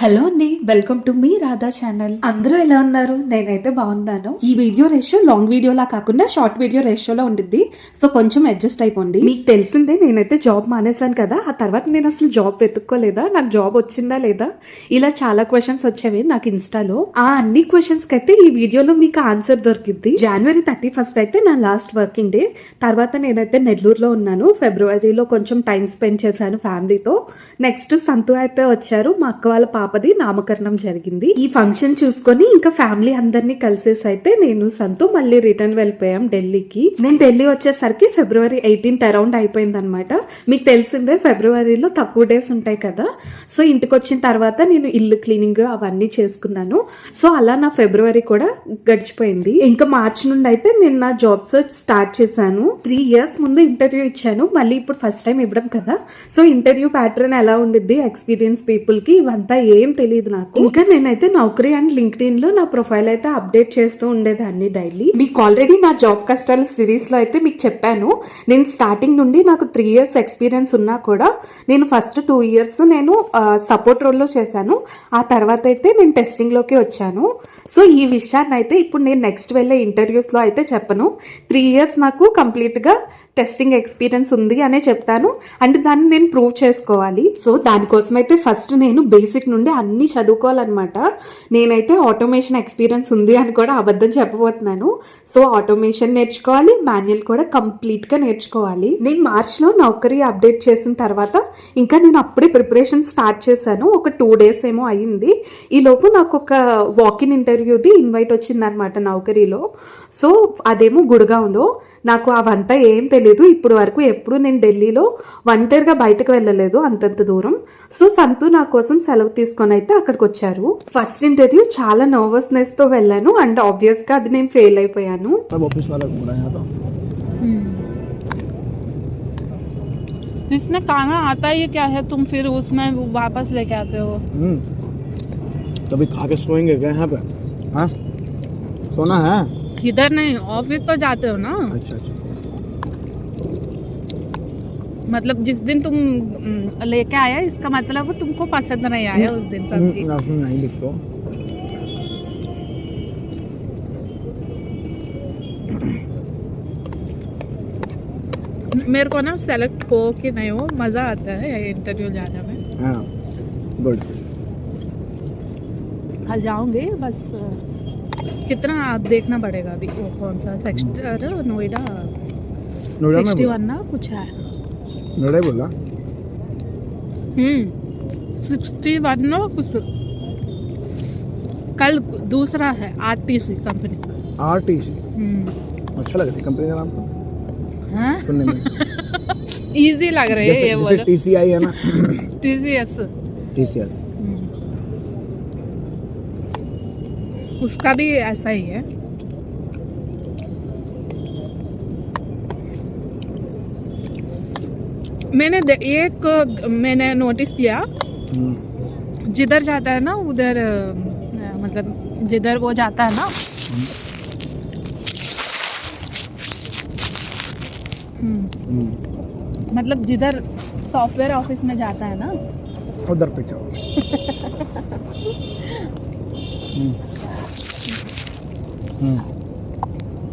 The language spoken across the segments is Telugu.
హలో అండి వెల్కమ్ టు మీ రాధా ఛానల్. అందరూ ఎలా ఉన్నారు? నేనైతే బాగున్నాను. ఈ వీడియో రేషియో లాంగ్ వీడియోలా కాకుండా షార్ట్ వీడియో రేషియోలో ఉండిద్ది. సో కొంచెం అడ్జస్ట్ అయిపోండి. మీకు తెలిసిందే నేనైతే జాబ్ మానేశాను కదా. ఆ తర్వాత నేను అసలు జాబ్ వెతుక్కోలేదా? నాకు జాబ్ వచ్చిందా లేదా? ఇలా చాలా క్వశ్చన్స్ వచ్చేవి నాకు ఇన్స్టాలో ఆ అన్ని క్వశ్చన్స్ అయితే ఈ వీడియోలో మీకు ఆన్సర్ దొరికింది జనవరి థర్టీ ఫస్ట్ అయితే నా లాస్ట్ వర్కింగ్ డే తర్వాత నేనైతే నెల్లూరులో ఉన్నాను. ఫిబ్రవరిలో కొంచెం టైం స్పెండ్ చేశాను ఫ్యామిలీతో నెక్స్ట్ సంతు అయితే వచ్చారు. మా అక్క వాళ్ళ పాపది నామకరణం జరిగింది. ఈ ఫంక్షన్ చూసుకొని ఇంకా ఫ్యామిలీ అందరినీ కలిసేసి అయితే నేను సంతు మళ్ళీ రిటర్న్ వెళ్ళిపోయాం ఢిల్లీకి. నేను ఢిల్లీ వచ్చేసరికి ఫిబ్రవరి ఎయిటీన్త్ అరౌండ్ అయిపోయింది అనమాట మీకు తెలిసిందే ఫిబ్రవరిలో తక్కువ డేస్ ఉంటాయి కదా. సో ఇంటికి వచ్చిన తర్వాత నేను ఇల్లు క్లీనింగ్ అవన్నీ చేసుకున్నాను. సో అలా నా ఫిబ్రవరి కూడా గడిచిపోయింది. ఇంకా మార్చ్ నుండి అయితే నేను నా జాబ్ సర్చ్ స్టార్ట్ చేశాను. త్రీ ఇయర్స్ ముందు ఇంటర్వ్యూ ఇచ్చాను. మళ్ళీ ఇప్పుడు ఫస్ట్ టైం ఇవ్వడం కదా. సో ఇంటర్వ్యూ ప్యాటర్న్ ఎలా ఉండిద్ది ఎక్స్పీరియన్స్ పీపుల్కి ఇవంతా ఏం తెలియదు నాకు. ఇంకా నేనైతే నౌకరీ అండ్ లింక్డ్ఇన్లో నా ప్రొఫైల్ అయితే అప్డేట్ చేస్తూ ఉండేదాన్ని డైలీ. మీకు ఆల్రెడీ నా జాబ్ కష్టాల సిరీస్లో అయితే మీకు చెప్పాను. నేను స్టార్టింగ్ నుండి నాకు త్రీ ఇయర్స్ ఎక్స్పీరియన్స్ ఉన్నా కూడా నేను ఫస్ట్ టూ ఇయర్స్ నేను సపోర్ట్ రోల్లో చేశాను. ఆ తర్వాత అయితే నేను టెస్టింగ్లోకి వచ్చాను. సో ఈ విషయాన్ని అయితే ఇప్పుడు నేను నెక్స్ట్ వెళ్ళే ఇంటర్వ్యూస్లో అయితే చెప్పను. త్రీ ఇయర్స్ నాకు కంప్లీట్గా టెస్టింగ్ ఎక్స్పీరియన్స్ ఉంది అనే చెప్తాను. అండ్ దాన్ని నేను ప్రూవ్ చేసుకోవాలి. సో దానికోసం అయితే ఫస్ట్ నేను బేసిక్ నుండి అన్ని చదువుకోవాలన్నమాట. నేనైతే ఆటోమేషన్ ఎక్స్పీరియన్స్ ఉంది అని కూడా అబద్ధం చెప్పబోతున్నాను. సో ఆటోమేషన్ నేర్చుకోవాలి మాన్యువల్ కూడా కంప్లీట్గా నేర్చుకోవాలి. నేను మార్చ్లో నౌకరీ అప్డేట్ చేసిన తర్వాత ఇంకా నేను అప్పుడే ప్రిపరేషన్ స్టార్ట్ చేశాను. ఒక టూ డేస్ ఏమో అయ్యింది. ఈలోపు నాకు ఒక వాకిన్ ఇంటర్వ్యూది ఇన్వైట్ వచ్చిందనమాట నౌకరీలో. సో అదేమో గుడగాంలో. నాకు అవంతా ఏం తెలియదు తెలీదు ఇప్పుడు వరకు ఎప్పుడు నేను ఢిల్లీలో ఒంటరిగా బయటకు వెళ్ళలేదు అంతంత దూరం సో సంతు నా కోసం సెలవు తీసుకొని అయితే అక్కడికి వచ్చారు ఫస్ట్ ఇంటర్వ్యూ చాలా నర్వస్నెస్ తో వెళ్ళాను అండ్ ఆబ్వియస్ గా అది నేను ఫెయిల్ అయిపోయాను सब ऑफिस वाला घूम रहा है यहाँ तो इसमें खाना आता ही क्या है तुम फिर उसमें वापस लेके आते हो हम्म कभी खा के सोएंगे क्या यहाँ पे हाँ सोना है इधर नहीं ऑफिस तो जाते हो ना अच्छा अच्छा मतलब जिस दिन तुम लेके आया इसका मतलब तुमको पसंद नहीं आया उस दिन सब्ज़ी नहीं लिखो। मेरे को ना सेलेक्ट हो कि नहीं हो मज़ा आता है इंटरव्यू जाने में। हाँ गुड कल जाऊँगे बस कितना आप देखना पड़ेगा अभी वो कौन सा सेक्टर नोएडा नोएडा में वन ना कुछ है। नोएडा ही बोला? हम्म सिक्सटी वन नो कुछ। कल दूसरा है RTC company. R T C हम्म। अच्छा लग रहा कंपनी का नाम तो। हाँ? सुनने में। इजी लग रही है ये बोलो। टी सी है ना। टीसीएस टी सी एस उसका भी ऐसा ही है। मैंने एक मैंने नोटिस किया। जिधर जाता है ना उधर मतलब जिधर वो जाता है ना। हम्म, मतलब जिधर सॉफ्टवेयर ऑफ़िस में जाता है ना। उधर पे जाओ।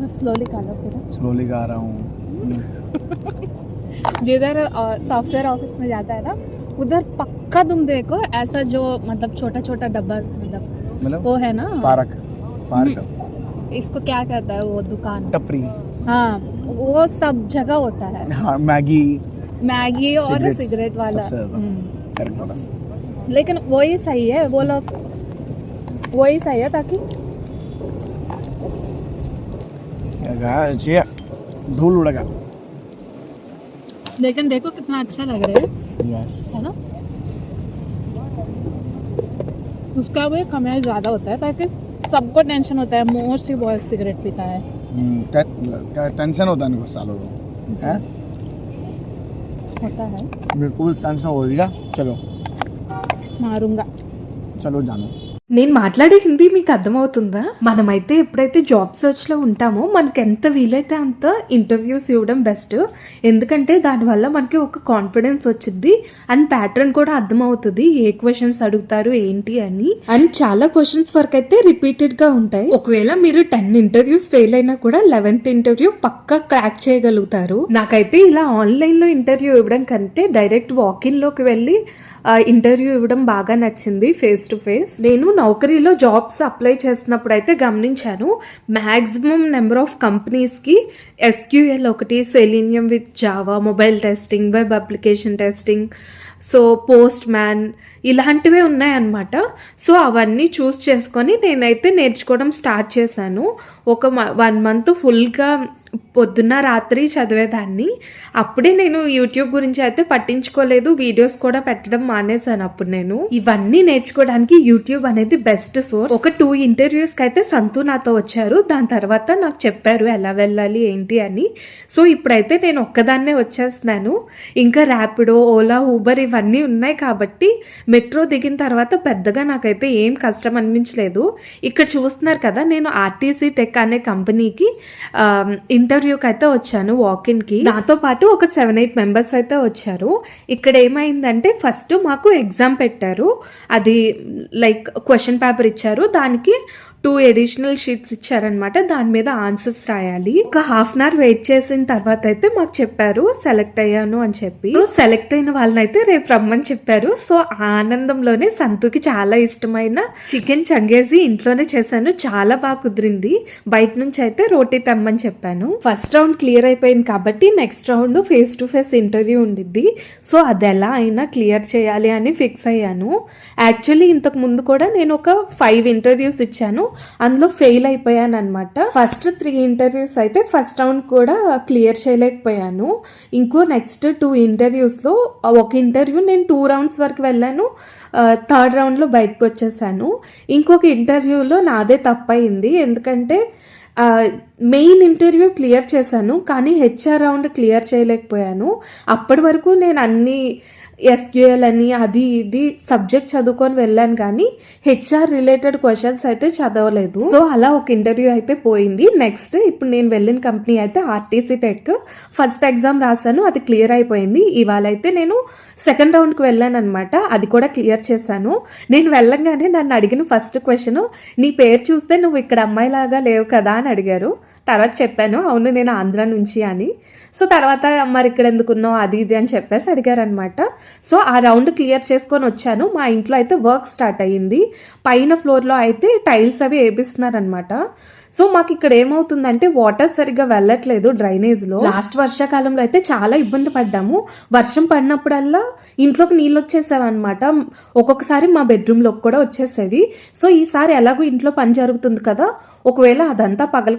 स्लोली कालो फिर। स्लोली गा रहा हूँ। जिधर सॉफ्टवेयर ऑफ़िस में जाता है ना उधर पक्का तुम देखो ऐसा जो मतलब छोटा छोटा डब्बा मतलब मतलब वो है ना? Park park. इसको क्या कहता है वो दुकान? टपरी। हाँ वो सब जगह होता है। हाँ मैगी। मैगी और सिगरेट वाला। हम्म। लेकिन वही सही है वो लोग वही सही है ताकि धूल उड़ेगा। लेकिन देखो कितना अच्छा लग रहा है। यस है ना? उसका भी कमाई ज़्यादा होता है ताकि सबको टेंशन होता है। मोस्टली बॉयज़ सिगरेट पीता है। टेंशन होता है इनको सालों को। होता है। बिल्कुल टेंशन हो रही चलो। मारूँगा। चलो जानो। నేను మాట్లాడే హిందీ మీకు అర్థమవుతుందా? మనమైతే ఎప్పుడైతే జాబ్ సెర్చ్లో ఉంటామో మనకి ఎంత వీలైతే అంత ఇంటర్వ్యూస్ ఇవ్వడం బెస్ట్ ఎందుకంటే దానివల్ల మనకి ఒక కాన్ఫిడెన్స్ వచ్చింది అండ్ ప్యాటర్న్ కూడా అర్థమవుతుంది. ఏ క్వశ్చన్స్ అడుగుతారు ఏంటి అని. అండ్ చాలా క్వశ్చన్స్ వరకు అయితే రిపీటెడ్గా ఉంటాయి. ఒకవేళ మీరు టెన్ ఇంటర్వ్యూస్ ఫెయిల్ అయినా కూడా లెవెన్త్ ఇంటర్వ్యూ పక్కా క్రాక్ చేయగలుగుతారు. నాకైతే ఇలా ఆన్లైన్లో ఇంటర్వ్యూ ఇవ్వడం కంటే డైరెక్ట్ వాకిన్లోకి వెళ్ళి ఇంటర్వ్యూ ఇవ్వడం బాగా నచ్చింది ఫేస్ టు ఫేస్ నేను నౌకరీలో జాబ్స్ అప్లై చేస్తున్నప్పుడు అయితే గమనించాను. మ్యాక్సిమం నెంబర్ ఆఫ్ కంపెనీస్కి ఎస్క్యూఎల్ ఒకటి Selenium with Java mobile testing web application testing so Postman ఇలాంటివే ఉన్నాయన్నమాట. సో అవన్నీ చూస్ చేసుకొని నేనైతే నేర్చుకోవడం స్టార్ట్ చేశాను. ఒక వన్ మంత్ ఫుల్గా పొద్దున్న రాత్రి చదివేదాన్ని. అప్పుడే నేను యూట్యూబ్ గురించి అయితే పట్టించుకోలేదు. వీడియోస్ కూడా పెట్టడం మానేశాను అప్పుడు నేను. ఇవన్నీ నేర్చుకోవడానికి యూట్యూబ్ అనేది బెస్ట్ సోర్స్ ఒక టూ ఇంటర్వ్యూస్కి అయితే సంతు నాతో వచ్చారు. దాని తర్వాత నాకు చెప్పారు ఎలా వెళ్ళాలి ఏంటి అని. సో ఇప్పుడైతే నేను ఒక్కదాన్నే వచ్చేస్తున్నాను. ఇంకా ర్యాపిడో ఓలా ఊబర్ ఇవన్నీ ఉన్నాయి కాబట్టి మెట్రో దిగిన తర్వాత పెద్దగా నాకైతే ఏం కష్టం అనిపించలేదు. ఇక్కడ చూస్తున్నారు కదా నేను ఆర్టీసీ టెక్ అనే కంపెనీకి ఇంటర్వ్యూకి అయితే వచ్చాను వాకిన్కి నాతో పాటు ఒక సెవెన్ ఎయిట్ మెంబర్స్ అయితే వచ్చారు. ఇక్కడ ఏమైందంటే ఫస్ట్ మాకు ఎగ్జామ్ పెట్టారు. అది లైక్ క్వశ్చన్ పేపర్ ఇచ్చారు. దానికి టూ ఎడిషనల్ షీట్స్ ఇచ్చారనమాట దాని మీద ఆన్సర్స్ రాయాలి. ఒక హాఫ్ అన్ అవర్ వెయిట్ చేసిన తర్వాత అయితే మాకు చెప్పారు సెలెక్ట్ అయ్యాను అని చెప్పి. సెలెక్ట్ అయిన వాళ్ళని అయితే రేపు రమ్మని చెప్పారు. సో ఆనందంలోనే సంతుకి చాలా ఇష్టమైన చికెన్ చంగేసి ఇంట్లోనే చేశాను. చాలా బాగా కుదిరింది. బయట నుంచి అయితే రోటీ తెమ్మని చెప్పాను. ఫస్ట్ రౌండ్ క్లియర్ అయిపోయింది కాబట్టి next round face to face interview ఉండిద్ది. సో అది ఎలా అయినా క్లియర్ చేయాలి అని ఫిక్స్ అయ్యాను. యాక్చువల్లీ ఇంతకు ముందు కూడా నేను ఒక ఫైవ్ ఇంటర్వ్యూస్ ఇచ్చాను. అందులో ఫెయిల్ అయిపోయాను అనమాట ఫస్ట్ త్రీ ఇంటర్వ్యూస్ అయితే ఫస్ట్ రౌండ్ కూడా క్లియర్ చేయలేకపోయాను. ఇంకో నెక్స్ట్ టూ ఇంటర్వ్యూస్లో ఒక ఇంటర్వ్యూ నేను టూ రౌండ్స్ వరకు వెళ్ళాను. థర్డ్ రౌండ్లో బయటకు వచ్చేసాను. ఇంకొక ఇంటర్వ్యూలో నాదే తప్పయింది. ఎందుకంటే మెయిన్ ఇంటర్వ్యూ క్లియర్ చేశాను కానీ హెచ్ఆర్ రౌండ్ క్లియర్ చేయలేకపోయాను. అప్పటి వరకు నేను అన్ని ఎస్క్యూఎల్ అని అది ఇది సబ్జెక్ట్ చదువుకొని వెళ్ళాను కానీ హెచ్ఆర్ రిలేటెడ్ క్వశ్చన్స్ అయితే చదవలేదు. సో అలా ఒక ఇంటర్వ్యూ అయితే పోయింది. నెక్స్ట్ ఇప్పుడు నేను వెళ్ళిన కంపెనీ అయితే ఆర్టీసీ టెక్ ఫస్ట్ ఎగ్జామ్ రాశాను అది క్లియర్ అయిపోయింది. ఇవాళ అయితే నేను సెకండ్ రౌండ్కి వెళ్ళాను అనమాట అది కూడా క్లియర్ చేశాను. నేను వెళ్ళంగానే నన్ను అడిగిన ఫస్ట్ క్వశ్చన్ నీ పేరు చూస్తే నువ్వు ఇక్కడ అమ్మాయిలాగా లేవు కదా? అని అడిగారు. తర్వాత చెప్పాను అవును నేను ఆంధ్ర నుంచి అని. సో తర్వాత మరి ఇక్కడ ఎందుకున్నావు అది ఇది అని చెప్పేసి అడిగారనమాట సో ఆ రౌండ్ క్లియర్ చేసుకొని వచ్చాను. మా ఇంట్లో అయితే వర్క్ స్టార్ట్ అయ్యింది. పైన ఫ్లోర్లో అయితే టైల్స్ అవి వేపిస్తున్నారనమాట సో మాకు ఇక్కడ ఏమవుతుందంటే వాటర్ సరిగ్గా వెళ్ళట్లేదు డ్రైనేజ్లో. లాస్ట్ వర్షాకాలంలో అయితే చాలా ఇబ్బంది పడ్డాము. వర్షం పడినప్పుడల్లా ఇంట్లోకి నీళ్ళు వచ్చేసావన్నమాట. ఒక్కొక్కసారి మా బెడ్రూమ్లోకి కూడా వచ్చేసేవి. సో ఈసారి ఎలాగో ఇంట్లో పని జరుగుతుంది కదా. ఒకవేళ అదంతా పగల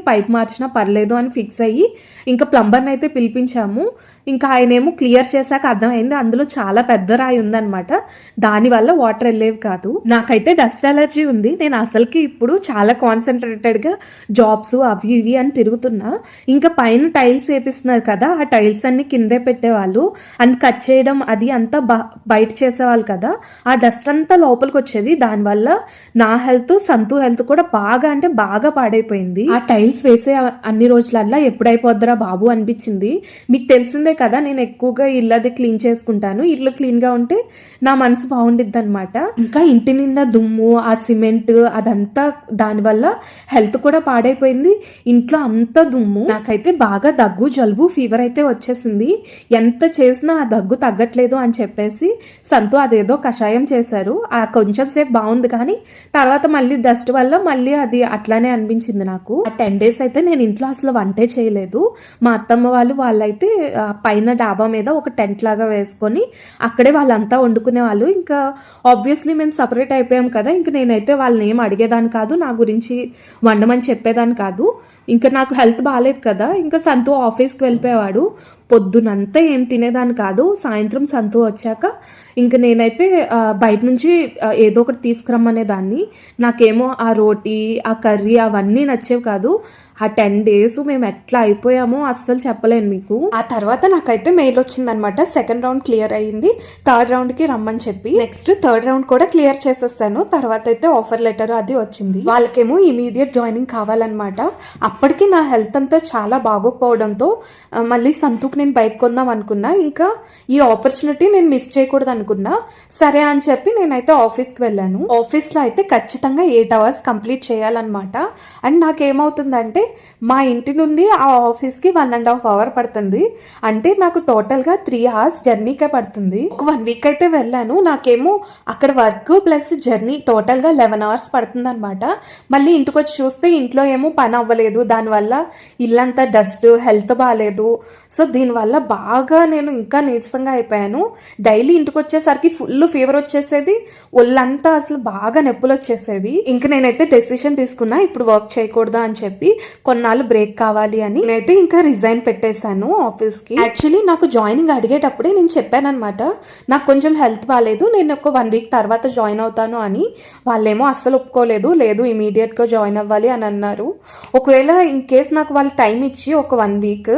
కొట్టేసి పైప్ మార్చినా పర్లేదు అని ఫిక్స్ అయ్యి ఇంకా ప్లంబర్ని అయితే పిలిపించాము. ఇంకా ఆయన ఏమో క్లియర్ చేశాక అర్థమైంది అందులో చాలా పెద్ద రాయి ఉందన్నమాట. దానివల్ల వాటర్ వెళ్ళేవి కాదు. నాకైతే డస్ట్ అలర్జీ ఉంది. నేను అసలుకి ఇప్పుడు చాలా కాన్సన్ట్రేటెడ్గా జాబ్స్ అవి ఇవి అని తిరుగుతున్నా. ఇంకా పైన టైల్స్ వేపిస్తున్నారు కదా ఆ టైల్స్ అన్ని కిందే పెట్టేవాళ్ళు. అండ్ కట్ చేయడం అది అంతా బయట చేసేవాళ్ళు కదా. ఆ డస్ట్ అంతా లోపలికి వచ్చేది. దానివల్ల నా హెల్త్ సంతు హెల్త్ కూడా బాగా అంటే బాగా పాడైపోయింది. ఆ టైల్స్ వేసే అన్ని రోజులల్లా ఎప్పుడైపోద్దరా బాబు అనిపించింది. మీకు తెలిసిందే కదా నేను ఎక్కువగా ఇల్లు అది క్లీన్ చేసుకుంటాను. ఇల్లు క్లీన్గా ఉంటే నా మనసు బాగుండిద్ది అనమాట ఇంకా ఇంటి నిండా దుమ్ము ఆ సిమెంట్ అదంతా దానివల్ల హెల్త్ కూడా పాడైపోయింది. ఇంట్లో అంత దుమ్ము. నాకైతే బాగా దగ్గు జలుబు ఫీవర్ అయితే వచ్చేసింది. ఎంత చేసినా ఆ దగ్గు తగ్గట్లేదు అని చెప్పేసి సంతు అదేదో కషాయం చేశారు. ఆ కొంచెం సేపు బాగుంది కానీ తర్వాత మళ్ళీ డస్ట్ వల్ల మళ్ళీ అది అట్లానే అనిపించింది నాకు. ఆ టెన్ డేస్ అయితే నేను ఇంట్లో అసలు వంటే చేయలేదు. మా అత్తమ్మ వాళ్ళు వాళ్ళైతే పైన డాబా మీద ఒక టెంట్ లాగా వేసుకొని అక్కడే వాళ్ళంతా వండుకునే వాళ్ళు. ఇంకా ఆబ్వియస్లీ మేము సపరేట్ అయిపోయాం కదా ఇంకా నేనైతే వాళ్ళని ఏం అడిగేదాన్ని కాదు నా గురించి వండమని చెప్పేదాన్ని కాదు. ఇంకా నాకు హెల్త్ బాగాలేదు కదా ఇంకా సంతు ఆఫీస్కి వెళ్ళిపోయేవాడు. పొద్దునంతా ఏం తినేదాన్ని కాదు సాయంత్రం సంతు వచ్చాక ఇంక నేనైతే బయట నుంచి ఏదో ఒకటి తీసుకురమ్మనే దాన్ని. నాకేమో ఆ రోటీ ఆ కర్రీ అవన్నీ నచ్చేవి కాదు. ఆ టెన్ డేస్ మేము ఎట్లా అయిపోయామో అస్సలు చెప్పలేను మీకు. ఆ తర్వాత నాకైతే మెయిల్ వచ్చిందనమాట సెకండ్ రౌండ్ క్లియర్ అయ్యింది థర్డ్ రౌండ్కి రమ్మని చెప్పి. నెక్స్ట్ థర్డ్ రౌండ్ కూడా క్లియర్ చేసేసాను. తర్వాత అయితే ఆఫర్ లెటర్ అది వచ్చింది. వాళ్ళకేమో ఇమీడియట్ జాయినింగ్ కావాలన్నమాట. అప్పటికి నా హెల్త్ అంతా చాలా బాగోకపోవడంతో మళ్ళీ సంతూక్ నేను బైక్ కొందాం అనుకున్నా. ఇంకా ఈ ఆపర్చునిటీ నేను మిస్ చేయకూడదు అనుకున్నా. సరే అని చెప్పి నేనైతే ఆఫీస్కి వెళ్ళాను. ఆఫీస్లో అయితే ఖచ్చితంగా ఎయిట్ అవర్స్ కంప్లీట్ చేయాలన్నమాట. అండ్ నాకేమవుతుందంటే మా ఇంటి నుండి ఆ ఆఫీస్కి వన్ అండ్ హాఫ్ అవర్ పడుతుంది. అంటే నాకు టోటల్గా త్రీ అవర్స్ జర్నీకే పడుతుంది. ఒక వన్ వీక్ అయితే వెళ్ళాను. నాకేమో అక్కడ వర్క్ ప్లస్ జర్నీ టోటల్గా లెవెన్ అవర్స్ పడుతుంది అనమాట మళ్ళీ ఇంటికి వచ్చి చూస్తే ఇంట్లో ఏమో పని అవ్వలేదు. దానివల్ల ఇల్లంతా డస్ట్ హెల్త్ బాగాలేదు సో దీనివల్ల బాగా నేను ఇంకా నీరసంగా అయిపోయాను. డైలీ ఇంటికి వచ్చేసరికి ఫుల్ ఫీవర్ వచ్చేసేది. ఒళ్ళంతా అసలు బాగా నొప్పులు వచ్చేసేవి ఇంక నేనైతే డెసిషన్ తీసుకున్నా ఇప్పుడు వర్క్ చేయకూడదా అని చెప్పి కొన్నాళ్ళు బ్రేక్ కావాలి అని నేనైతే ఇంకా రిజైన్ పెట్టేశాను ఆఫీస్కి. యాక్చువల్లీ నాకు జాయినింగ్ అడిగేటప్పుడే నేను చెప్పానమాట నాకు కొంచెం హెల్త్ బాగాలేదు నేను ఒక వన్ వీక్ తర్వాత జాయిన్ అవుతాను అని. వాళ్ళేమో అస్సలు ఒప్పుకోలేదు లేదు ఇమీడియట్గా జాయిన్ అవ్వాలి అని అన్నారు. ఒకవేళ ఇన్ కేస్ నాకు వాళ్ళు టైం ఇచ్చి ఒక వన్ వీక్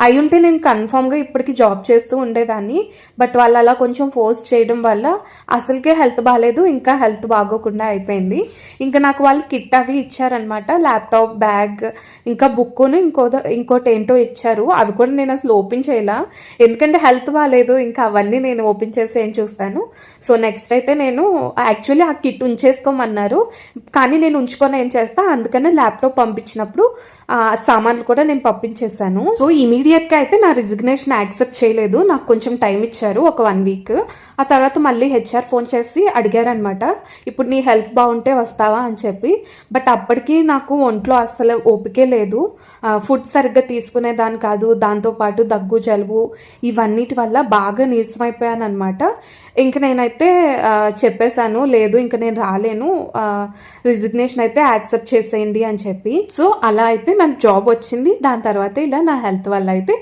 అయి ఉంటే నేను కన్ఫామ్గా ఇప్పటికి జాబ్ చేస్తూ ఉండేదాన్ని. బట్ వాళ్ళు అలా కొంచెం ఫోర్స్ చేయడం వల్ల అసలుకే హెల్త్ బాగాలేదు ఇంకా హెల్త్ బాగోకుండా అయిపోయింది. ఇంకా నాకు వాళ్ళు కిట్ అవి ఇచ్చారనమాట ల్యాప్టాప్ బ్యాగ్ ఇంకా బుక్కును ఇంకో ఇంకోటి ఏంటో ఇచ్చారు. అవి కూడా నేను అసలు ఓపెన్ చేయలా. ఎందుకంటే హెల్త్ బాగాలేదు ఇంకా అవన్నీ నేను ఓపెన్ చేసి ఏం చూస్తాను. సో నెక్స్ట్ అయితే నేను యాక్చువల్లీ ఆ కిట్ ఉంచేసుకోమన్నారు. కానీ నేను ఉంచుకొని ఏం చేస్తా? అందుకనే ల్యాప్టాప్ పంపించినప్పుడు ఆ సామాన్లు కూడా నేను పంపించేశాను. సో ఇమీడియట్గా అయితే నా రిజిగ్నేషన్ యాక్సెప్ట్ చేయలేదు. నాకు కొంచెం టైం ఇచ్చారు ఒక వన్ వీక్. ఆ తర్వాత మళ్ళీ హెచ్ఆర్ ఫోన్ చేసి అడిగారనమాట ఇప్పుడు నీ హెల్త్ బాగుంటే వస్తావా? అని చెప్పి. బట్ అప్పటికి నాకు ఒంట్లో అస్సలు ఓపెన్ లేదు. ఫుడ్ సరిగ్గా తీసుకునేదాన్ని కాదు దాంతోపాటు దగ్గు జలుబు ఇవన్నిటి వల్ల బాగా నీరసమైపోయాను అనమాట ఇంక నేనైతే చెప్పేశాను లేదు ఇంక నేను రాలేను. రిజిగ్నేషన్ అయితే యాక్సెప్ట్ చేసేయండి అని చెప్పి. సో అలా అయితే నాకు జాబ్ వచ్చింది. దాని తర్వాత ఇలా నా హెల్త్ వల్ల అయితే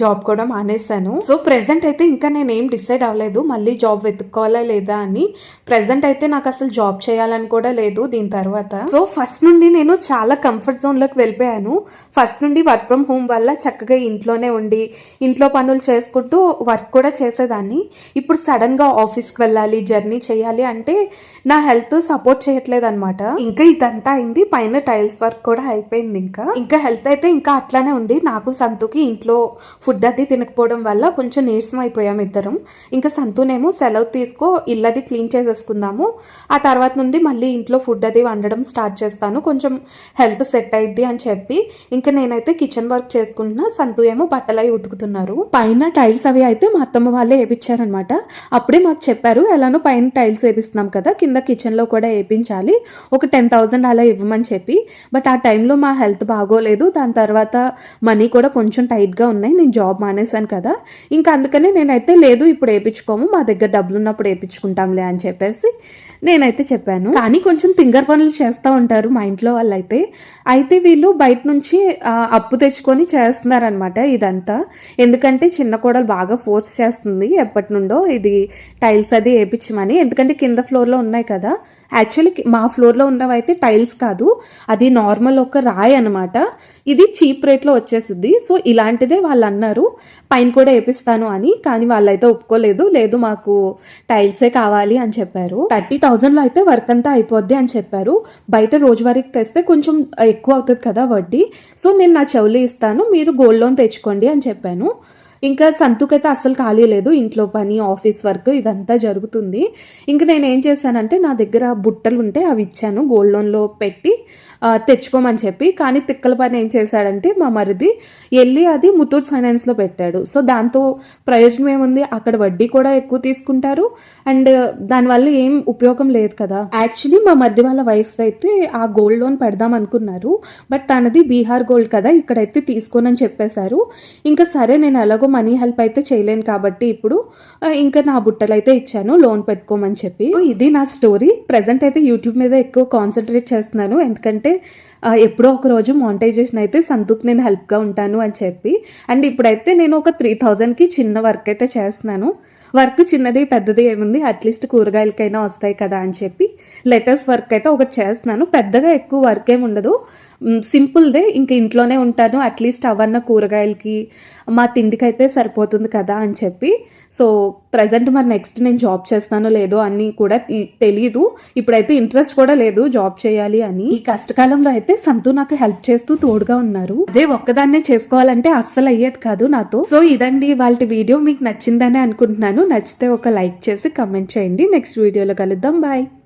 జాబ్ కూడా మానేశాను. సో ప్రెసెంట్ అయితే ఇంకా నేను ఏం డిసైడ్ అవ్వలేదు. మళ్ళీ జాబ్ వెతుక్కోవాలా లేదా అని. ప్రెసెంట్ అయితే నాకు అసలు జాబ్ చేయాలని కూడా లేదు దీని తర్వాత. సో ఫస్ట్ నుండి నేను చాలా కంఫర్ట్ జోన్ లోకి వెళ్ళిపోయాను. ఫస్ట్ నుండి వర్క్ ఫ్రమ్ హోమ్ వల్ల చక్కగా ఇంట్లోనే ఉండి ఇంట్లో పనులు చేసుకుంటూ వర్క్ కూడా చేసేదాన్ని. ఇప్పుడు సడన్గా ఆఫీస్కి వెళ్ళాలి జర్నీ చేయాలి అంటే నా హెల్త్ సపోర్ట్ చేయట్లేదు అనమాట ఇంకా ఇదంతా అయింది పైన టైల్స్ వర్క్ కూడా అయిపోయింది ఇంకా. ఇంకా హెల్త్ అయితే ఇంకా అట్లానే ఉంది. నాకు సంతుకి ఇంట్లో ఫుడ్ అది తినకపోవడం వల్ల కొంచెం నీరసం అయిపోయాం ఇద్దరం. ఇంకా సంతునేమో సెలవు తీసుకో ఇల్లది క్లీన్ చేసేసుకుందాము. ఆ తర్వాత నుండి మళ్ళీ ఇంట్లో ఫుడ్ అది వండడం స్టార్ట్ చేస్తాను. కొంచెం హెల్త్ సెట్ అయింది అని చెప్పి ఇంకా నేనైతే కిచెన్ వర్క్ చేసుకుంటున్నా. సంతు ఏమో బట్టలు అవి ఉతుకుతున్నారు. పైన టైల్స్ అవి అయితే మా అత్తమ్మ వాళ్ళే వేపించారనమాట అప్పుడే మాకు చెప్పారు ఎలానో పైన టైల్స్ వేపిస్తున్నాం కదా కింద కిచెన్లో కూడా వేపించాలి. ఒక టెన్ థౌజండ్ అలా ఇవ్వమని చెప్పి. బట్ ఆ టైంలో మా హెల్త్ బాగోలేదు. దాని తర్వాత మనీ కూడా కొంచెం టైట్గా ఉన్నాయి. నేను జాబ్ మానేశాను కదా. ఇంకా అందుకనే నేనైతే లేదు ఇప్పుడు వేయించుకోము మా దగ్గర డబ్బులు ఉన్నప్పుడు వేయించుకుంటాంలే అని చెప్పేసి నేనైతే చెప్పాను. కానీ కొంచెం తింగర్ పనులు చేస్తూ ఉంటారు మా ఇంట్లో వాళ్ళైతే. అయితే వీళ్ళు బయట నుంచి అప్పు తెచ్చుకొని చేస్తున్నారనమాట ఇదంతా. ఎందుకంటే చిన్న కోడలు బాగా ఫోర్స్ చేస్తుంది ఎప్పటి నుండో. ఇది టైల్స్ అది వేయించమని ఎందుకంటే కింద ఫ్లోర్లో ఉన్నాయి కదా. యాక్చువల్లీ మా ఫ్లోర్లో ఉన్నవైతే టైల్స్ కాదు. అది నార్మల్ ఒక రాయి అనమాట ఇది చీప్ రేట్లో వచ్చేసింది సో ఇలాంటిదే వాళ్ళు అన్నారు. పైన కూడా వేపిస్తాను అని. కానీ వాళ్ళైతే ఒప్పుకోలేదు. లేదు మాకు టైల్సే కావాలి అని చెప్పారు. థర్టీ థౌజండ్లో అయితే వర్క్ అంతా అయిపోద్ది అని చెప్పారు. బయట రోజువారీకి తెస్తే కొంచెం ఎక్కువ అవుతుంది. కదా వడ్డీ. సో నేను నా చెవులు ఇస్తాను మీరు గోల్డ్ లోన్ తెచ్చుకోండి అని చెప్పాను. ఇంకా సంతుకైతే అస్సలు ఖాళీ లేదు. ఇంట్లో పని ఆఫీస్ వర్క్ ఇదంతా జరుగుతుంది. ఇంకా నేను ఏం చేశానంటే నా దగ్గర బుట్టలు ఉంటే అవి ఇచ్చాను. గోల్డ్ లోన్లో పెట్టి తెచ్చుకోమని చెప్పి. కానీ తిక్కల పని ఏం చేశాడంటే మా మరిది వెళ్ళి అది ముతూట్ ఫైనాన్స్లో పెట్టాడు. సో దాంతో ప్రయోజనం ఏముంది? అక్కడ వడ్డీ కూడా ఎక్కువ తీసుకుంటారు. అండ్ దానివల్ల ఏం ఉపయోగం లేదు కదా. యాక్చువల్లీ మా మరిది వాళ్ళ వైఫ్ అయితే ఆ గోల్డ్ లోన్ పెడదాం అనుకున్నారు. బట్ తనది బీహార్ గోల్డ్ కదా ఇక్కడైతే తీసుకోనని చెప్పేశారు. ఇంకా సరే నేను ఎలాగో మనీ హెల్ప్ అయితే చేయలేను కాబట్టి ఇప్పుడు ఇంకా నా బుట్టలు అయితే ఇచ్చాను లోన్ పెట్టుకోమని చెప్పి. ఇది నా స్టోరీ. ప్రజెంట్ అయితే యూట్యూబ్ మీద ఎక్కువ కాన్సన్ట్రేట్ చేస్తున్నాను. ఎందుకంటే ఎప్పుడో ఒక రోజు మానిటైజేషన్ అయితే సంతూక్ నేను హెల్ప్గా ఉంటాను అని చెప్పి. అండ్ ఇప్పుడైతే నేను ఒక త్రీ థౌజండ్కి చిన్న వర్క్ అయితే చేస్తున్నాను. వర్క్ చిన్నది పెద్దది ఏముంది? అట్లీస్ట్ కూరగాయలకైనా వస్తాయి కదా అని చెప్పి లెటర్స్ వర్క్ అయితే ఒకటి చేస్తున్నాను. పెద్దగా ఎక్కువ వర్క్ ఏమి ఉండదు. సింపుల్దే. ఇంక ఇంట్లోనే ఉంటాను. అట్లీస్ట్ అవన్న కూరగాయలకి మా తిండికి అయితే సరిపోతుంది కదా అని చెప్పి. సో ప్రజెంట్ మరి నెక్స్ట్ నేను జాబ్ చేస్తానో లేదో అని కూడా తెలియదు ఇప్పుడైతే ఇంట్రెస్ట్ కూడా లేదు జాబ్ చేయాలి అని. ఈ కష్టకాలంలో అయితే సంతు నాకు హెల్ప్ చేస్తూ తోడుగా ఉన్నారు. అదే ఒక్కదాన్నే చేసుకోవాలంటే అస్సలు అయ్యేది కాదు నాతో. సో ఇదండి వాళ్ళ వీడియో. మీకు నచ్చిందని అనుకుంటున్నాను. నచ్చితే ఒక లైక్ చేసి కమెంట్ చేయండి. నెక్స్ట్ వీడియోలో కలుద్దాం. బాయ్.